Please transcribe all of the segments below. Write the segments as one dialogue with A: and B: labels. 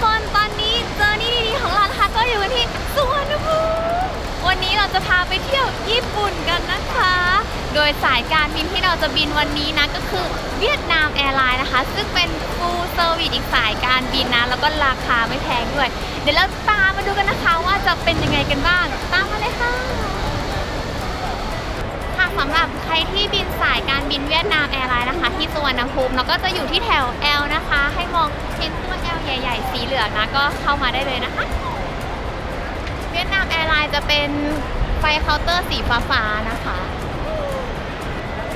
A: คนตอนนี้เจอนี่ดีๆของเรานะคะก็อยู่กันที่สุวรรณภูมิวันนี้เราจะพาไปเที่ยวญี่ปุ่นกันนะคะ โดยสายการบินที่เราจะบินวันนี้นะก็คือเวียดนามแอร์ไลน์นะคะ ซึ่งเป็น full service อีกสายการบินนะ แล้วก็ราคาไม่แพงด้วย เดี๋ยวเราตามมาดูกันนะคะว่าจะเป็นยังไงกันบ้าง ตามมาเลยค่ะ สำหรับใครที่บินสายการบินเวียดนามแอร์ไลน์นะคะ ที่สุวรรณภูมิแล้วก็จะอยู่ที่แถว L นะคะ ให้มองเห็นตัว L ใหญ่ ๆ สีเหลืองนะก็เข้ามาได้เลยนะคะ เวียดนามแอร์ไลน์จะเป็นไฟเคาน์เตอร์สีฟ้าๆนะคะ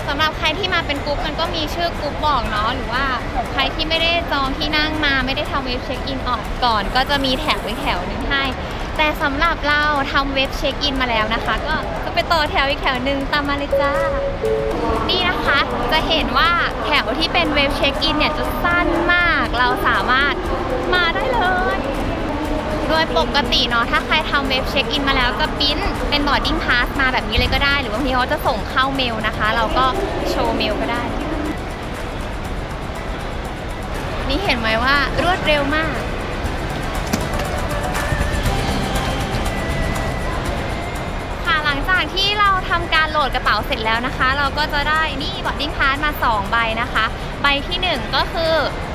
A: สำหรับใครที่มาเป็นกรุ๊ปมันก็มีชื่อกรุ๊ปบอกเนาะหรือว่าใครที่ไม่ได้จองที่นั่งมาไม่ได้ทำเว็บเช็คอินออกก่อน ก็จะมีแถวไว้แถวหนึ่งให้ แต่สำหรับเราทำเว็บเช็คอินมาแล้วนะคะก็ไปต่อแถวอีกแถวหนึ่งตามมาเลยจ้า นี่นะคะจะเห็นว่าแถวที่เป็นเว็บเช็คอินเนี่ยจะสั้นมาก เราสามารถมาได้เลย โดยปกติเนาะถ้าใครทำเว็บเช็คอินมาแล้วจะปิ้นเป็นบอร์ดดิ้งพาสมาแบบนี้เลยก็ได้ หรือบางทีเขาจะส่งเข้าเมลนะคะ เราก็โชว์เมลก็ได้ นี่เห็นไหมว่ารวดเร็วมาก จากที่เราทำการโหลดกระเป๋าเสร็จแล้วนะคะ เราก็จะได้นี่บอดดิ้งพาสมา 2 ใบนะคะ ใบที่ 1 ก็คือ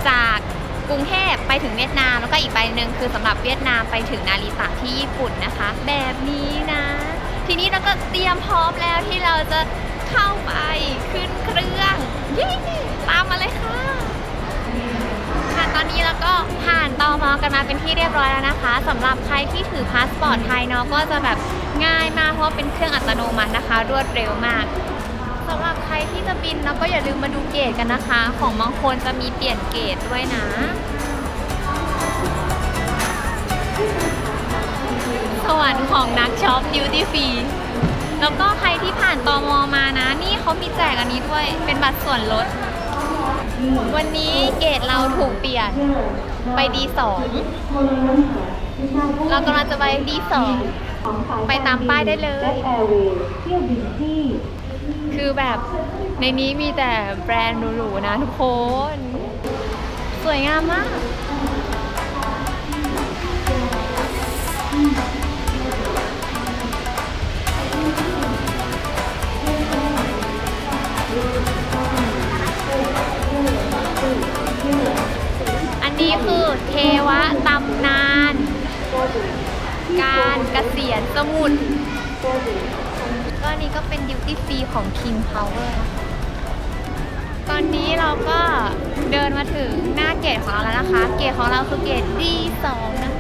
A: จากกรุงเทพไปถึงเวียดนาม แล้วก็อีกใบหนึ่งคือสำหรับเวียดนามไปถึงนาริตะที่ญี่ปุ่นนะคะ แบบนี้นะ ทีนี้เราก็เตรียมพร้อมแล้วที่เราจะเข้าไปขึ้นเครื่องตามมาเลยค่ะ ตอนนี้เราก็ผ่านตอมอกันมาเป็นที่เรียบร้อยแล้วนะคะสำหรับใครที่ถือพาสปอร์ตไทยเนาะก็จะแบบง่ายมากเพราะว่าเป็นเครื่องอัตโนมัตินะคะ รวดเร็วมากสำหรับใครที่จะบินแล้วก็อย่าลืมมาดูเกตกันนะคะ ของบางคนจะมีเปลี่ยนเกตด้วยนะ สวรรค์ของนักช็อปดิวตี้ฟรีแล้วก็ใครที่ผ่านตอมอมานะ นี่เขามีแจกอันนี้ด้วยเป็นบัตรส่วนลด วันนี้เกรดเราถูกเปลี่ยนไปดีสองเรากำลังจะไปดีสองไปตามป้ายได้เลย คือแบบในนี้มีแต่แบรนด์หรูๆนะทุกคน สวยงามมาก นี้คือเทวะตำนาน การเกษียณสมุทรก็นี้ก็เป็นดิวตี้ฟรีของ King Power นะคะตอนนี้เราก็เดินมาถึงหน้าเกตของเราแล้วนะคะ เกตของเราคือเกต D2 นะ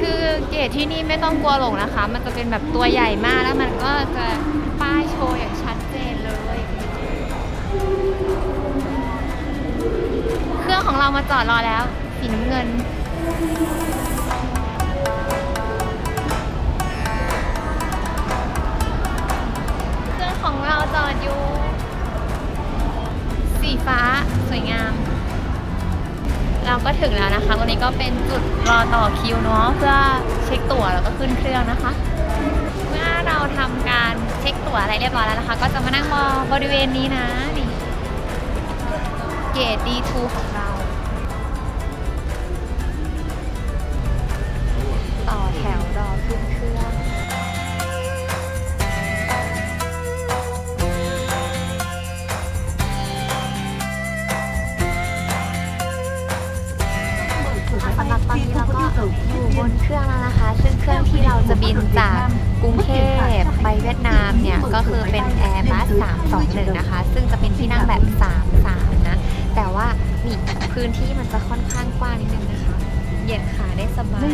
A: คือเกตที่นี่ไม่ต้องกลัวหลงนะคะ มันจะเป็นแบบตัวใหญ่มากแล้วมันก็จะป้ายโชว์อย่างชัดเจนเลย รื่องของเรามาจอดรอแล้ว สีน้ำเงิน เครื่องของเราจอดอยู่ สีฟ้าสวยงาม เราก็ถึงแล้วนะคะตรงนี้ก็เป็นจุดรอต่อคิวเนาะเพื่อเช็คตั๋วแล้วก็ขึ้นเครื่องนะคะ เมื่อเราทำการเช็คตั๋วอะไรเรียบร้อยแล้วนะคะ ก็จะมานั่งรอบริเวณนี้นะ กรด D2 ของเรา ต่อแถวรอขึ้นเครื่องสำหรับตอนนี้เราก็อยู่บนเครื่องแล้วนะคะ ซึ่งเครื่องที่เราจะบินจากกรุงเทพไปเวียดนามเนี่ย ก็คือเป็น Airbus 321 นะคะ ซึ่งจะเป็นที่นั่งแบบ3 ว่านี่พื้นที่มันจะค่อนข้างกว้างนิดนึงนะคะ เหยียดขาได้สบาย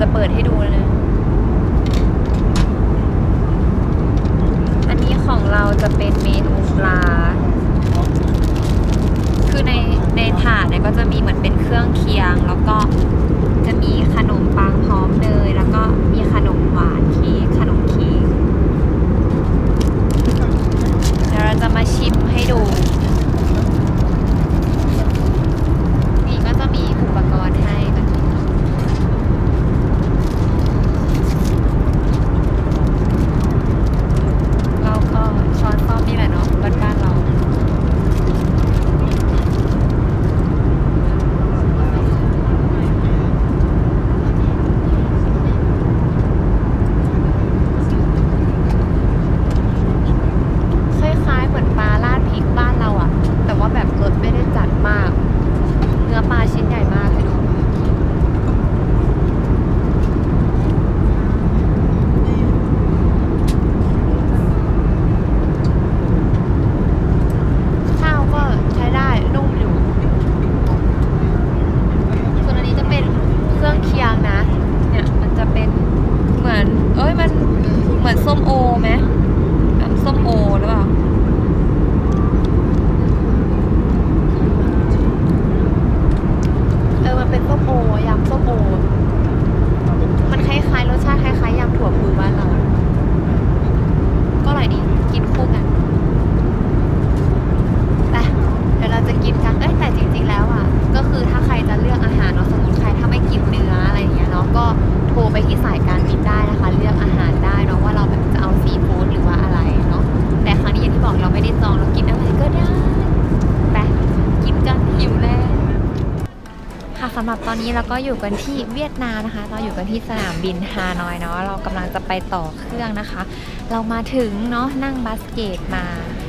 A: ชื่อเนี่ยเราจะเปิดให้ดูนะจะเป็นเมนูปลา คือในในถาดเนี่ยก็จะมีเหมือนเป็นเครื่องเคียง แล้วก็จะมีขนมปังพร้อมเนยแล้วก็มีขนมหวานเค้กขนมเค้กเดี๋ยวเราจะมาชิมให้ดู นี่ก็จะมีอุปกรณ์ให้แบบนี้เราก็ช้อนซ่อมนี่แหละเนาะบ้านๆเรา คล้ายๆเหมือนปลาราดพริกบ้านเราอะแต่ว่าแบบรสไม่ได้จัดมาก เนื้อปลาชิ้นใหญ่มากให้ดู ข้าวก็ใช้ได้นุ่มอยู่ ส่วนอันนี้จะเป็นเครื่องเคียงนะ เนี่ยมันจะเป็นเหมือน เอ้ยมันเหมือนส้มโอไหมน้ำส้มโอหรือเปล่า เออ มันเป็นส้มโอยำส้มโอ มันคล้ายๆรสชาติคล้ายๆยำถั่วพูบ้านเรา ก็อร่อยดี กินคู่กัน แต่เดี๋ยวเราจะกินกัน เอ้ยแต่จริงๆแล้วอะ ก็คือถ้าใครจะเลือกอาหารเนาะสมมติใครถ้าไม่กินเนื้ออะไรอย่างเงี้ยเนาะ ก็โทรไปที่สายการบินได้นะคะ เลือกอาหารได้เนาะว่าเราแบบจะเอาซีฟู้ดหรือว่าอะไรเนาะ แต่ครั้งนี้อย่างที่บอกเราไม่ได้จองเรากินอะไรก็ได้ไปกินกันหิวแล้ว ค่ะสำหรับตอนนี้เราก็อยู่กันที่เวียดนามนะคะ เราอยู่กันที่สนามบินฮานอยเนาะ เรากำลังจะไปต่อเครื่องนะคะ เรามาถึงเนาะนั่งบัสเกตมา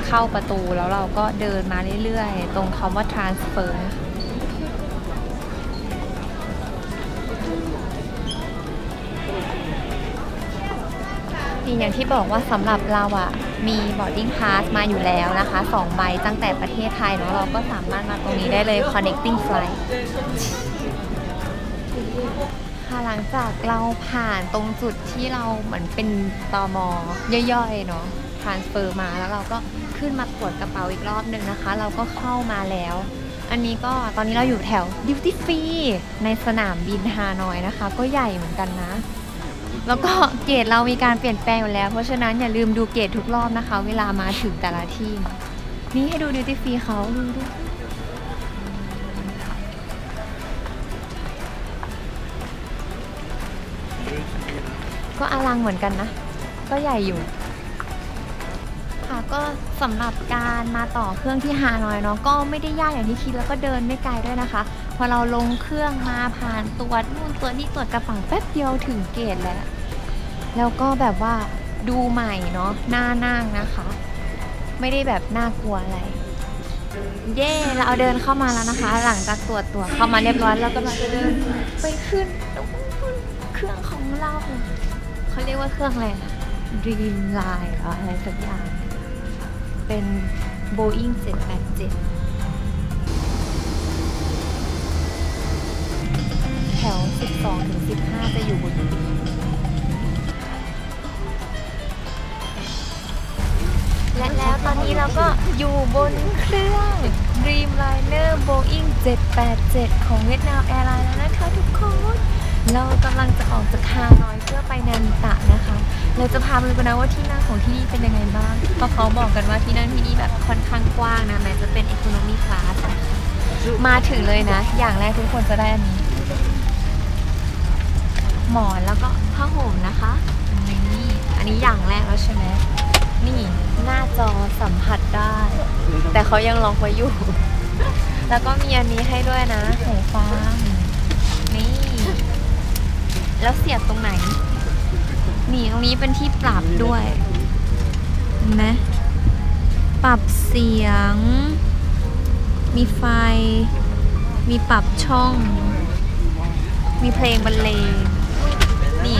A: เข้าประตูแล้วเราก็เดินมาเรื่อยๆ ตรงคำว่า transfer นะคะนี่อย่างที่บอกว่าสำหรับเราอะมี boarding pass มาอยู่แล้วนะคะ2ใบตั้งแต่ประเทศไทยเนาะเราก็สามารถมาตรงนี้ได้เลย connecting flight ค่ะหลังจากเราผ่านตรงจุดที่เราเหมือนเป็นตอมอย่อยๆเนาะ transfer มาแล้วเราก็ขึ้นมาตรวจกระเป๋าอีกรอบหนึ่งนะคะ เราก็เข้ามาแล้ว อันนี้ก็ตอนนี้เราอยู่แถว duty free ในสนามบินฮานอยนะคะ ก็ใหญ่เหมือนกันนะ แล้วก็เกรดเรามีการเปลี่ยนแปลงอยู่แล้ว เพราะฉะนั้นอย่าลืมดูเกรดทุกรอบนะคะ เวลามาถึงแต่ละที่ นี่ให้ดู duty free เขาดูดู ลังเหมือนกันนะ ก็ใหญ่อยู่ ค่ะก็สำหรับการมาต่อเครื่องที่ฮานอยเนาะก็ไม่ได้ยากอย่างที่คิดแล้วก็เดินไม่ไกลด้วยนะคะ พอเราลงเครื่องมาผ่านตรวจนู่นตรวจนี่ตรวจกระเป๋าแป๊บเดียวถึงเกตแล้ว แล้วก็แบบว่าดูใหม่เนาะหน้านั่งนะคะ ไม่ได้แบบน่ากลัวอะไร เย่เราเอาเดินเข้ามาแล้วนะคะ หลังจากตรวจตัวเข้ามาเรียบร้อยแล้วก็เราจะเดินไปขึ้นเครื่องของเรา เขาเรียกว่าเครื่องอะไรนะ Dream Line ออะไรสักอย่าง เป็น Boeing 787 แถว 12 ถึง 15 จะอยู่บนนี้และแล้วตอนนี้เราก็อยู่บนเครื่อง Dreamliner Boeing 787 ของเวียดนามแอร์ไลน์แล้วนะคะทุกคน เรากำลังจะออกจากฮานอยเพื่อไปนาริตะนะคะ เราจะพาไปดูกันนะว่าที่นั่งของที่นี่เป็นยังไงบ้างเพราะเขาบอกกันว่าที่นั่งที่นี่แบบค่อนข้างกว้างนะแม้จะเป็น economy class มาถึงเลยนะ อย่างแรกทุกคนจะได้อันนี้ หมอนแล้วก็ผ้าห่มนะคะนี่อันนี้อย่างแรกแล้วใช่ไหมนี่หน้าจอสัมผัสได้ แต่เขายังล็อกไว้อยู่ แล้วก็มีอันนี้ให้ด้วยนะหูฟัง แล้วเสียบตรงไหน นี่ตรงนี้เป็นที่ปรับด้วยเห็นไหมปรับเสียง มีไฟ มีปรับช่อง มีเพลงบรรเลง นี่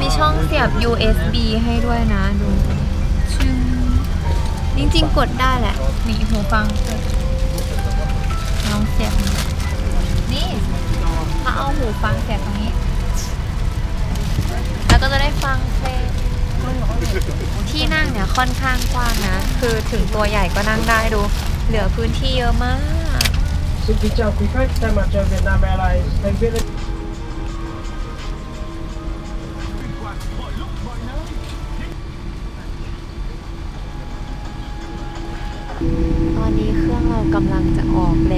A: มีช่องเสียบ USB ให้ด้วยนะดูชึ้งจริงๆ กดได้แหละ นี่หูฟังลองเสียบ ถ้าเอาหูฟังเสียบตรงนี้ แล้วก็จะได้ฟังเพลงที่นั่งเนี่ยค่อนข้างกว้างนะ คือถึงตัวใหญ่ก็นั่งได้ดู เหลือพื้นที่เยอะมาก
B: Xin kính chào quý khách, thay mặt cho Vietnam Airlines, thành viên
A: ตอนนี้เครื่องเรากำลังจะออกแล้ว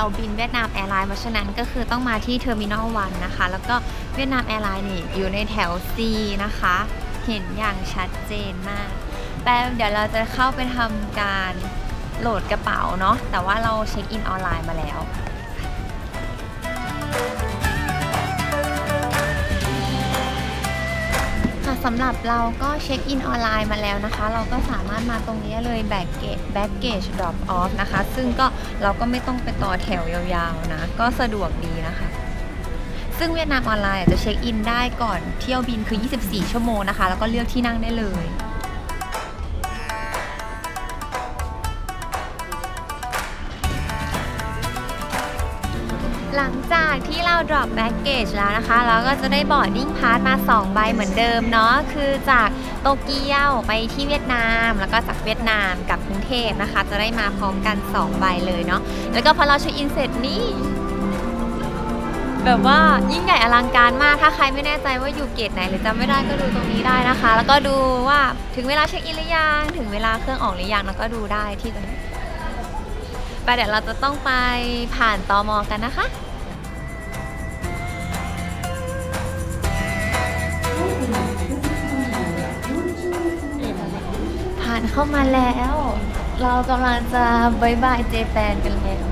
A: เราบินเวียดนามแอร์ไลน์เพราะฉะนั้นก็คือต้องมาที่เทอร์มินอลวันนะคะ แล้วก็เวียดนามแอร์ไลน์นี่อยู่ในแถว C นะคะ เห็นอย่างชัดเจนมากแป๊บเดี๋ยวเราจะเข้าไปทำการโหลดกระเป๋าเนาะแต่ว่าเราเช็คอินออนไลน์มาแล้ว สำหรับเราก็เช็คอินออนไลน์มาแล้วนะคะ เราก็สามารถมาตรงนี้เลยแบ็กเกจแบ็กเกจดรอปออฟนะคะ ซึ่งก็เราก็ไม่ต้องไปต่อแถวยาวๆนะ ก็สะดวกดีนะคะ ซึ่งเวียดนามออนไลน์จะเช็คอินได้ก่อนเที่ยวบินคือ 24 ชั่วโมงนะคะ แล้วก็เลือกที่นั่งได้เลย หลังจากที่เรา drop baggage แล้วนะคะ เราก็จะได้ boarding pass มา 2 ใบเหมือนเดิมเนาะคือจากโตเกียวไปที่เวียดนาม แล้วก็จากเวียดนามกับกรุงเทพนะคะ จะได้มาพร้อมกัน 2 ใบเลยเนาะแล้วก็พอเราเช็คอินเสร็จนี่แบบว่ายิ่งใหญ่อลังการมาก ถ้าใครไม่แน่ใจว่าอยู่เกตไหนหรือจำไม่ได้ก็ดูตรงนี้ได้นะคะ แล้วก็ดูว่าถึงเวลาเช็คอินหรือยังถึงเวลาเครื่องออกหรือยังแล้วก็ดูได้ที่ตรงนี้ เดี๋ยวเราจะต้องไปผ่านตอมอกันนะคะ ผ่านเข้ามาแล้ว เรากำลังจะบายบายเจแปนกันแล้ว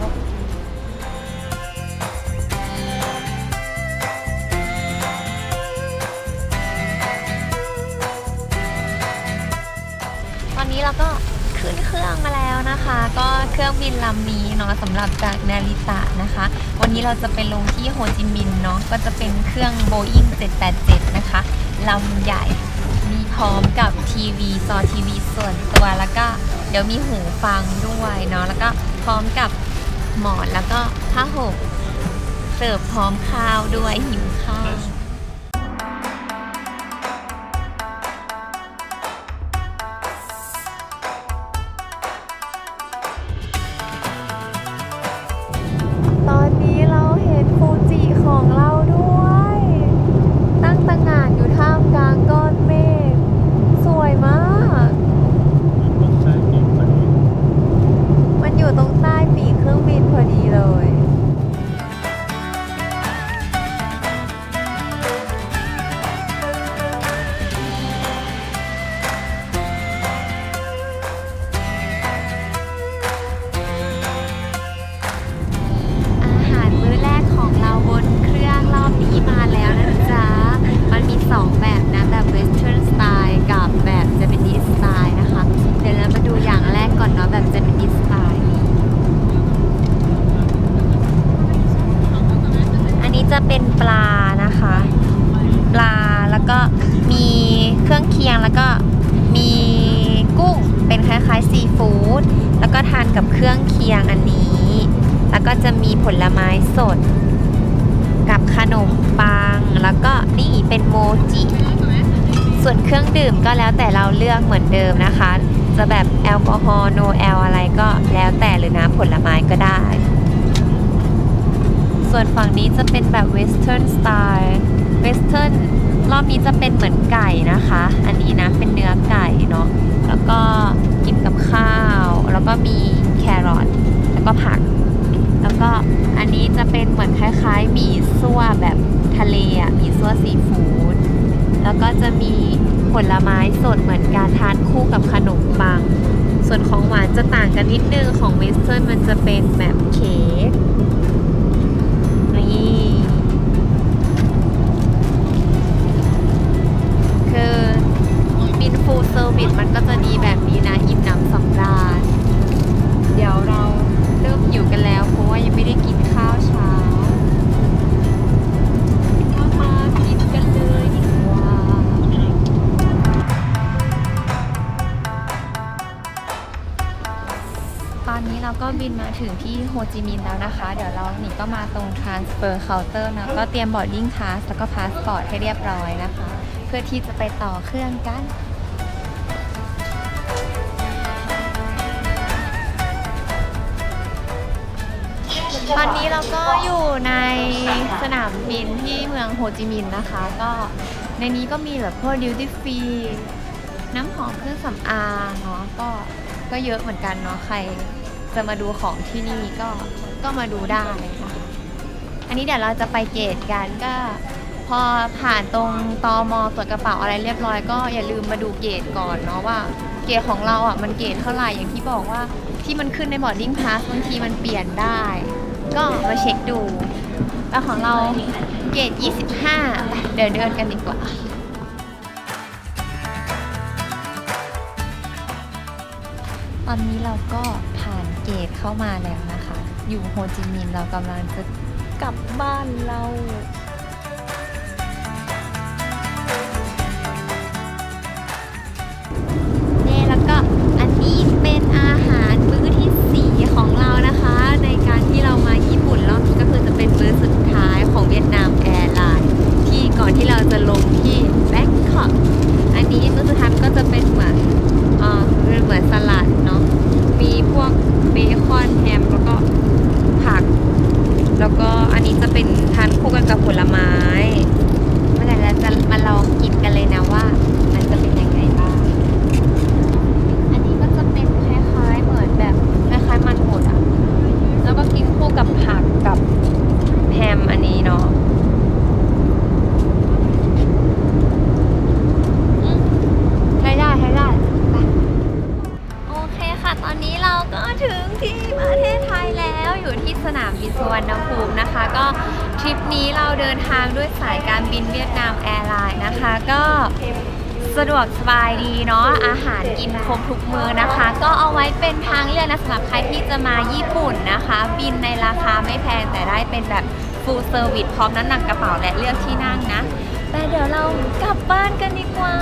A: ตอนนี้เราก็ ขึ้นเครื่องมาแล้วนะคะ ก็เครื่องบินลำนี้เนาะสำหรับจากนาริตะนะคะ วันนี้เราจะไปลงที่โฮจิมินห์เนาะก็จะเป็นเครื่อง Boeing 787 นะคะลำใหญ่มีพร้อมกับทีวีจอทีวีส่วนตัวแล้วก็เดี๋ยวมีหูฟังด้วยเนาะแล้วก็พร้อมกับหมอนแล้วก็ผ้าห่มเสิร์ฟพร้อมข้าวด้วยหิว ฟูจิของเราด้วย ลือกเหมือนเดิมนะคะ จะแบบแอลกอฮอล์โนแอลอะไรก็แล้วแต่หรือน้ำผลไม้ก็ได้ ส่วนฝั่งนี้จะเป็นแบบเวสเทิร์นสไตล์เวสเทิร์นรอบนี้จะเป็นเหมือนไก่นะคะ อันนี้นะเป็นเนื้อไก่เนาะแล้วก็กินกับข้าว แล้วก็มีแครอทแล้วก็ผัก แล้วก็อันนี้จะเป็นเหมือนคล้ายๆหมี่ซั่วแบบทะเลอะหมี่ซั่วซีฟู้ดแล้วก็จะมี ผลไม้สดเหมือนการทานคู่กับขนมปัง ส่วนของหวานจะต่างกันนิดนึงของเวสเทิร์นมันจะเป็นแบบเค้ก ถึงที่โฮจิมินห์แล้วนะคะ เดี๋ยวเราหนีก็มาตรง transfer counter นะ ก็เตรียม boarding pass แล้วก็ passport ให้เรียบร้อยนะคะ เพื่อที่จะไปต่อเครื่องกันตอนนี้เราก็อยู่ในสนามบินที่เมืองโฮจิมินห์นะคะ ก็ในนี้ก็มีแบบพวกดิวตี้ฟรีน้ำหอมเครื่องสำอางเนาะก็ก็เยอะเหมือนกันเนาะใคร จะมาดูของที่นี่ก็ก็มาดูได้ค่ะ อันนี้เดี๋ยวเราจะไปเกตกันก็พอผ่านตรงตอมตรวจกระเป๋าอะไรเรียบร้อยก็อย่าลืมมาดูเกตก่อนเนาะว่าเกตของเราอะมันเกตเท่าไหร่อย่างที่บอกว่าที่มันขึ้นในบอร์ดดิ้งพาสบางทีมันเปลี่ยนได้ ก็มาเช็คดูแล้วของเราเกรด25ไปเดี๋ยวเดินกันดีกว่าตอนนี้เราก็ เกตเข้ามาแล้วนะคะ อยู่โฮจิมินห์เรากำลังจะกลับบ้านเรา แล้วก็อันนี้จะเป็นทานคู่กันกับผลไม้เมื่อไหร่เราจะมาลองกินกันเลยนะว่า มันจะเป็นยังไงบ้าง อันนี้ก็จะเป็นคล้ายๆเหมือนแบบคล้ายๆมันหมดอะ แล้วก็กินคู่กับผักกับแฮมอันนี้เนาะอืมใช้ได้ใช้ได้ไปโอเคค่ะ ตอนนี้เราก็ถึงที่ประเทศไทยแล้วอยู่ที่สนามบินสุวรรณภูมินะคะ ก็ทริปนี้เรา เดินทางด้วยสายการบินเวียดนามแอร์ไลน์นะคะ ก็สะดวกสบายดีเนาะอาหารกินครบทุกมือนะคะ ก็เอาไว้เป็นทางเลือกนะสำหรับใครที่จะมาญี่ปุ่นนะคะ บินในราคาไม่แพงแต่ได้เป็นแบบ full service พร้อมน้ำหนักกระเป๋าและเลือกที่นั่งนะ แต่เดี๋ยวเรากลับบ้านกันดีกว่า